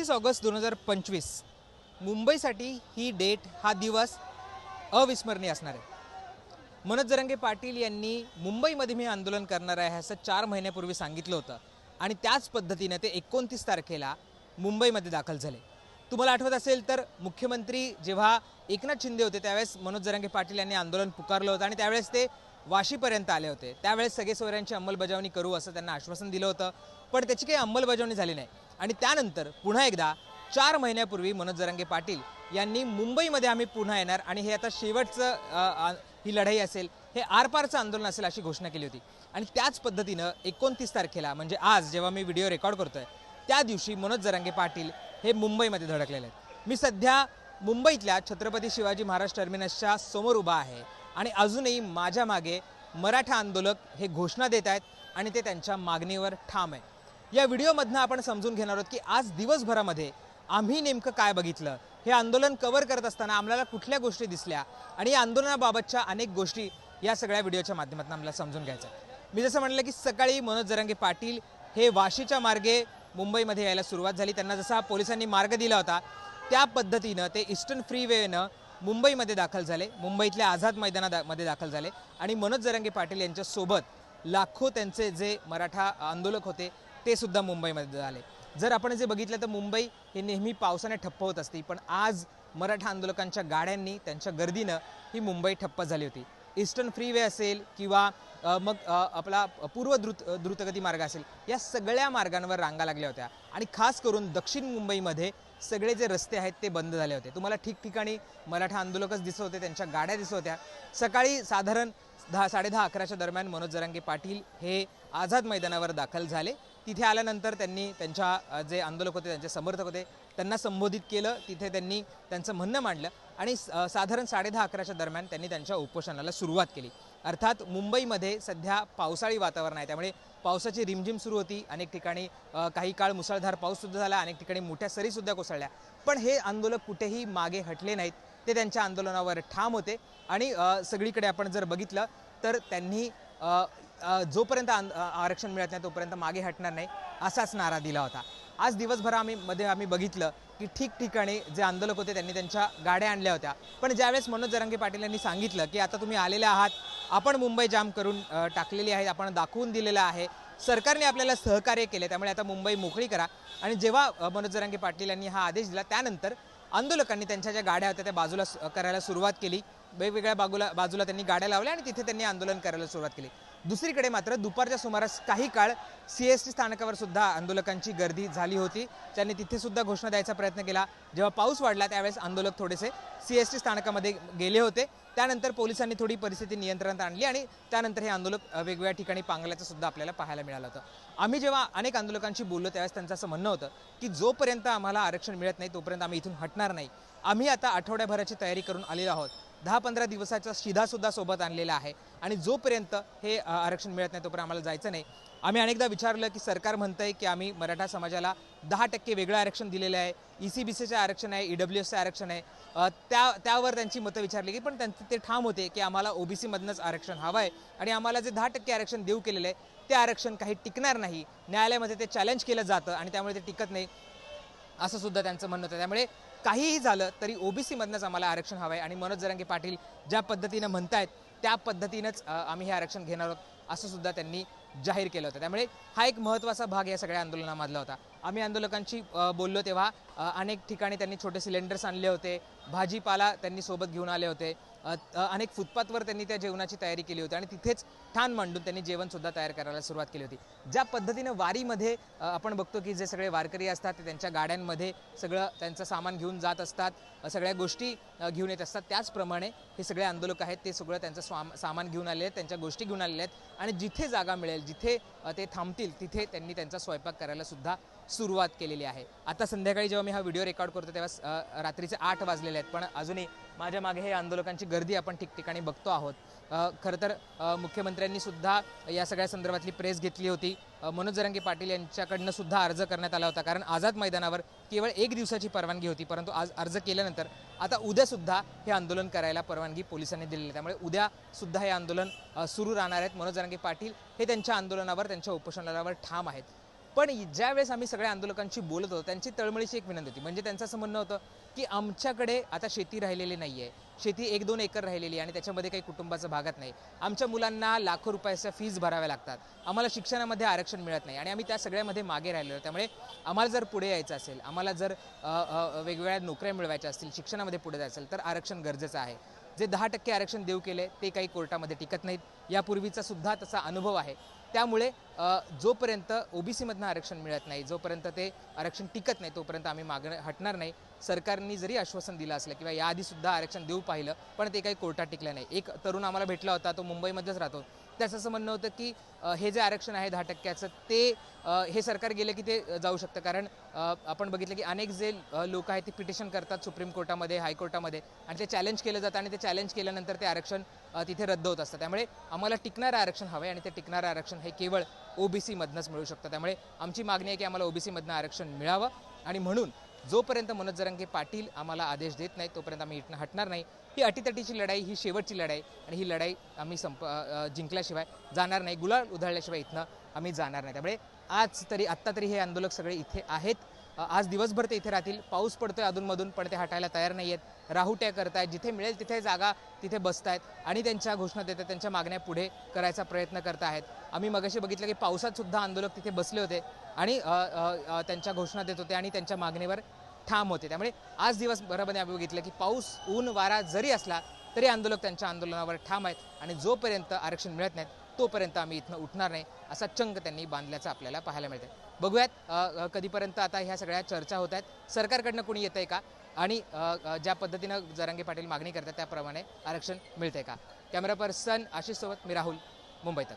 एकतीस ऑगस्ट दोन हजार पंचवीस. मुंबईसाठी ही डेट हा दिवस अविस्मरणीय असणार आहे. मनोज जरंगे पाटील यांनी मुंबईमध्ये मी आंदोलन करणार आहे असं चार महिन्यापूर्वी सांगितलं होतं आणि त्याच पद्धतीनं ते एकोणतीस तारखेला मुंबईमध्ये दाखल झाले. तुम्हाला आठवत असेल तर मुख्यमंत्री जेव्हा एकनाथ शिंदे होते त्यावेळेस मनोज जरंगे पाटील यांनी आंदोलन पुकारलं होतं आणि त्यावेळेस ते वाशीपर्यंत आले होते. त्यावेळेस सगळे सोयऱ्यांची अंमलबजावणी करू असं त्यांना आश्वासन दिलं होतं. पण त्याची काही अंमलबजावणी झाली नाही. आणि त्यानंतर पुन्हा एकदा चार महिन्यापूर्वी मनोज जरंगे पाटील यांनी मुंबईमध्ये आम्ही पुन्हा येणार आणि हे आता शेवटचं ही लढाई असेल हे आरपारचं आंदोलन असेल अशी घोषणा केली होती. आणि त्याच पद्धतीनं एकोणतीस तारखेला म्हणजे आज जेव्हा मी व्हिडिओ रेकॉर्ड करतोय त्या दिवशी मनोज जरांगे पाटील हे मुंबईमध्ये धडकलेले आहेत. मी सध्या मुंबईतल्या छत्रपती शिवाजी महाराज टर्मिनसच्या समोर उभा आहे आणि अजूनही माझ्या मागे मराठा आंदोलक हे घोषणा देत आहेत आणि ते त्यांच्या मागणीवर ठाम आहे या व्हिडिओमधनं आपण समजून घेणार आहोत की आज दिवसभरामध्ये आम्ही नेमकं काय बघितलं? हे आंदोलन कव्हर करत असताना आम्हाला कुठल्या गोष्टी दिसल्या? आणि या आंदोलनाबाबतच्या अनेक गोष्टी या सगळ्या व्हिडिओच्या माध्यमातून आम्हाला समजून घ्यायचं मी जसं म्हटलं की सकाळी मनोज जरांगे पाटील हे वाशीच्या मार्गे मुंबईमध्ये यायला सुरुवात झाली. त्यांना जसा पोलिसांनी मार्ग दिला होता त्या पद्धतीनं ते इस्टर्न फ्रीवेनं मुंबईमध्ये दाखल झाले. मुंबईतल्या आझाद मैदानामध्ये दाखल झाले. आणि मनोज जरांगे पाटील यांच्यासोबत लाखो त्यांचे जे मराठा आंदोलक होते ते सुद्धा मुंबईमध्ये झाले. जर आपण जे बघितलं तर मुंबई हे नेहमी पावसाने ठप्प होत असते. पण आज मराठा आंदोलकांच्या गाड्यांनी त्यांच्या गर्दीनं ही मुंबई ठप्प झाली होती. ईस्टर्न फ्रीवे असेल किंवा मग आपला पूर्व द्रुत द्रुतगती मार्ग असेल या सगळ्या मार्गांवर रांगा लागल्या होत्या. आणि खास करून दक्षिण मुंबईमध्ये सगळे जे रस्ते आहेत ते बंद झाले होते. तुम्हाला ठिकठिकाणी मराठा आंदोलकच दिसत होते त्यांच्या गाड्या दिसत होत्या. सकाळी साधारण दहा साडेदहा अकराच्या दरम्यान मनोज जरांगे पाटील हे आझाद मैदानावर दाखल झाले. तिथे आल्यानंतर त्यांनी त्यांच्या जे आंदोलक होते त्यांचे समर्थक होते त्यांना संबोधित केलं. तिथे त्यांनी त्यांचं म्हणणं मांडलं आणि स- साधारण साडेदहा अकराच्या दरम्यान त्यांनी त्यांच्या उपोषणाला सुरुवात केली. अर्थात मुंबईमध्ये सध्या पावसाळी वातावरण आहे. त्यामुळे पावसाची रिमझिम सुरू होती. अनेक ठिकाणी काही काळ मुसळधार पाऊससुद्धा झाला. अनेक ठिकाणी मोठ्या सरीसुद्धा कोसळल्या. पण हे आंदोलक कुठेही मागे हटले नाहीत. ते त्यांच्या आंदोलनावर ठाम होते. आणि सगळीकडे आपण जर बघितलं तर त्यांनी जोपर्यंत आरक्षण मिळत नाही तोपर्यंत मागे हटणार नाही असाच नारा दिला होता. आज दिवसभर आम्ही मध्ये आम्ही बघितलं की ठिकठिकाणी जे आंदोलक होते त्यांनी त्यांच्या गाड्या आणल्या होत्या. पण ज्यावेळेस मनोज जरांगे पाटील यांनी सांगितलं की आता तुम्ही आलेले आहात आपण मुंबई जाम करून टाकलेली आहे आपण दाखवून दिलेलं आहे सरकारने आपल्याला सहकार्य केले त्यामुळे आता मुंबई मोकळी करा. आणि जेव्हा मनोज जरांगे पाटील यांनी हा आदेश दिला त्यानंतर आंदोलकांनी त्यांच्या ज्या गाड्या होत्या त्या बाजूला करायला सुरुवात केली. वेगवेगळ्या बाजूला बाजूला त्यांनी गाड्या लावल्या आणि तिथे त्यांनी आंदोलन करायला सुरुवात केली. दुसरीकडे मात्र दुपारच्या सुमारास काही काळ सी एस टी स्थानकावर सुद्धा आंदोलकांची गर्दी झाली होती. त्यांनी तिथे सुद्धा घोषणा द्यायचा प्रयत्न केला. जेव्हा पाऊस वाढला त्यावेळेस आंदोलक थोडेसे सी एस टी स्थानकामध्ये गेले होते. त्यानंतर पोलिसांनी थोडी परिस्थिती नियंत्रणात आणली आणि त्यानंतर हे आंदोलक वेगवेगळ्या ठिकाणी पांगल्याचं सुद्धा आपल्याला पाहायला मिळालं होतं. आम्ही जेव्हा अनेक आंदोलकांशी बोललो त्यावेळेस त्यांचं असं म्हणणं होतं की जोपर्यंत आम्हाला आरक्षण मिळत नाही तोपर्यंत आम्ही इथून हटणार नाही. आम्ही आता आठवड्याभराची तयारी करून आलेलो आहोत. दहा पंधरा दिवसाचा शिधासुद्धा सोबत आणलेला आहे. आणि जोपर्यंत हे आरक्षण मिळत नाही तोपर्यंत आम्हाला जायचं नाही. आम्ही अनेकदा विचारलं की सरकार म्हणतं आहे की आम्ही मराठा समाजाला दहा टक्के वेगळं आरक्षण दिलेलं आहे. ई सी बी सीचं आरक्षण आहे ई डब्ल्यू एसचं आरक्षण आहे. त्या त्यावर त्यांची मतं विचारली की पण त्यांचे ते ठाम होते की आम्हाला ओ बी सीमधनंच आरक्षण हवं आहे आणि आम्हाला जे दहा टक्के आरक्षण देऊ केलेलं आहे ते आरक्षण काही टिकणार नाही. न्यायालयामध्ये ते चॅलेंज केलं जातं आणि त्यामुळे ते टिकत नाही असं सुद्धा त्यांचं म्हणणं होतं. त्यामुळे काहीही झालं तरी ओबीसी मधनंच आम्हाला आरक्षण हवं आहे आणि मनोज जरांगे पाटील ज्या पद्धतीनं म्हणतायत त्या पद्धतीनंच आम्ही हे आरक्षण घेणार आहोत असं सुद्धा त्यांनी जाहीर केलं होतं. त्यामुळे हा एक महत्त्वाचा भाग या सगळ्या आंदोलनामधला होता. आम्ही आंदोलकांशी बोललो तेव्हा अनेक ठिकाणी त्यांनी छोटे सिलेंडर्स आणले होते. भाजीपाला त्यांनी सोबत घेऊन आले होते. अनेक फुटपाथवर त्यांनी त्या जेवणाची तयारी केली होती आणि तिथेच ठाण मांडून त्यांनी जेवणसुद्धा तयार करायला सुरुवात केली होती. ज्या पद्धतीनं वारीमध्ये आपण बघतो की जे सगळे वारकरी असतात ते त्यांच्या गाड्यांमध्ये सगळं त्यांचं सामान घेऊन जात असतात सगळ्या गोष्टी घेऊन येत असतात. त्याचप्रमाणे हे सगळे आंदोलक आहेत ते सगळं त्यांचं स्वाम सामान घेऊन आलेले आहेत त्यांच्या गोष्टी घेऊन आलेल्या आहेत आणि जिथे जागा मिळेल जिथे ते थांबतील तिथे त्यांनी त्यांचा स्वयंपाक करायला सुद्धा सुरुवात केलेली आहे. आता संध्याकाळी जेव्हा मी हा व्हिडिओ रेकॉर्ड करतो तेव्हा रात्रीचे आठ वाजलेले आहेत. पण अजूनही माझ्या मागे हे आंदोलकांची गर्दी आपण ठिकठिकाणी बघतो आहोत. खरं तर मुख्यमंत्र्यांनीसुद्धा मुख्यमंत्र्यांनी सुद्धा या सगळ्या संदर्भातली प्रेस घेतली होती. मनोज जरंगे पाटील यांच्याकडनं सुद्धा अर्ज करण्यात आला होता. कारण आझाद मैदानावर केवळ एक दिवसाची परवानगी होती. परंतु आज अर्ज केल्यानंतर आता उद्यासुद्धा हे आंदोलन करायला परवानगी पोलिसांनी दिलेली आहे. त्यामुळे उद्यासुद्धा हे आंदोलन सुरू राहणार आहेत. मनोज जरांगे पाटील हे त्यांच्या आंदोलनावर त्यांच्या उपोषणावर ठाम आहेत. पण ज्या वेळेस आम्ही सगळ्या आंदोलकांशी बोलत होतो त्यांची तळमळीची एक विनंती होती. म्हणजे त्यांचं असं म्हणणं होतं की आमच्याकडे आता शेती राहिलेली नाही आहे शेती एक दोन एकर राहिलेली आहे आणि त्याच्यामध्ये काही कुटुंबाचं भागत नाही. आमच्या मुलांना लाखो रुपयाच्या फीज भराव्या लागतात. आम्हाला शिक्षणामध्ये आरक्षण मिळत नाही आणि आम्ही त्या सगळ्यामध्ये मागे राहिलेलो त्यामुळे आम्हाला जर पुढे यायचं असेल आम्हाला जर वेगवेगळ्या नोकऱ्या मिळवायच्या असतील शिक्षणामध्ये पुढे जायचं असेल तर आरक्षण गरजेचं आहे. जे दहा टक्के आरक्षण देऊ केले ते काही कोर्टामध्ये टिकत नाहीत. यापूर्वीचा सुद्धा तसा अनुभव आहे. त्यामुळे अ, जोपर्यंत ओबीसीमधनं आरक्षण मिळत नाही जोपर्यंत ते आरक्षण टिकत नाही तोपर्यंत आम्ही मागणं हटणार नाही. सरकारने जरी आश्वासन दिलं असलं किंवा याआधीसुद्धा आरक्षण देऊ पाहिलं पण ते काही कोर्टात टिकलं नाही. एक तरुण आम्हाला भेटला होता तो मुंबईमध्येच राहतो. त्याचं असं म्हणणं होतं की हे जे आरक्षण आहे दहा टक्क्याचं ते हे सरकार गेलं की ते जाऊ शकतं. कारण आपण बघितलं की अनेक जे लोक आहेत ते पिटिशन करतात सुप्रीम कोर्टामध्ये हायकोर्टामध्ये आणि ते चॅलेंज केलं जातं आणि ते चॅलेंज केल्यानंतर ते आरक्षण तिथे रद्द होत असतं. त्यामुळे आम्हाला टिकणारं आरक्षण हवं आहे आणि ते टिकणारं आरक्षण हे केवळ ओबीसीमधनंच मिळू शकतं. त्यामुळे आमची मागणी आहे की आम्हाला ओबीसीमधनं आरक्षण मिळावं आणि म्हणून जोपर्यंत मनोज जरांगे पाटील आम्हाला आदेश देत नाही तोपर्यंत आम्ही इथनं हटणार नाही. ही अटीतटीची लढाई ही शेवटची लढाई आणि ही लढाई आम्ही संप जिंकल्याशिवाय जाणार नाही. गुलाल उधळल्याशिवाय इथनं आम्ही जाणार नाही. त्यामुळे आज तरी आत्ता तरी हे आंदोलक सगळे इथे आहेत. आज दिवसभर ते इथे राहतील. पाऊस पडतोय अधूनमधून पण ते हटायला तयार नाही आहेत राहुट्या करतायत. जिथे मिळेल तिथे जागा तिथे बसतायत आणि त्यांच्या घोषणा देतात त्यांच्या मागण्या पुढे करायचा प्रयत्न करत आहेत. आम्ही मगाशी बघितलं की पावसात सुद्धा आंदोलक तिथे बसले होते आणि त्यांच्या घोषणा देत होते आणि त्यांच्या मागणीवर ठाम होते. त्यामुळे आज दिवस बरोबर आम्ही बघितलं की पाऊस ऊन वारा जरी असला तरी आंदोलक त्यांच्या आंदोलनावर ठाम आहेत आणि जोपर्यंत आरक्षण मिळत नाहीत तोपर्यंत आम्ही इथनं उठणार नाही असा चंग त्यांनी बांधल्याचं आपल्याला पाहायला मिळतं बघूयात कधीपर्यंत आता ह्या सगळ्या चर्चा होत आहेत. सरकारकडनं कोणी येतंय का? आणि ज्या पद्धतीनं जरांगे पाटील मागणी करतात त्याप्रमाणे आरक्षण मिळतंय का? कॅमेरा पर्सन आशिष सोबत मी राहुल मुंबईत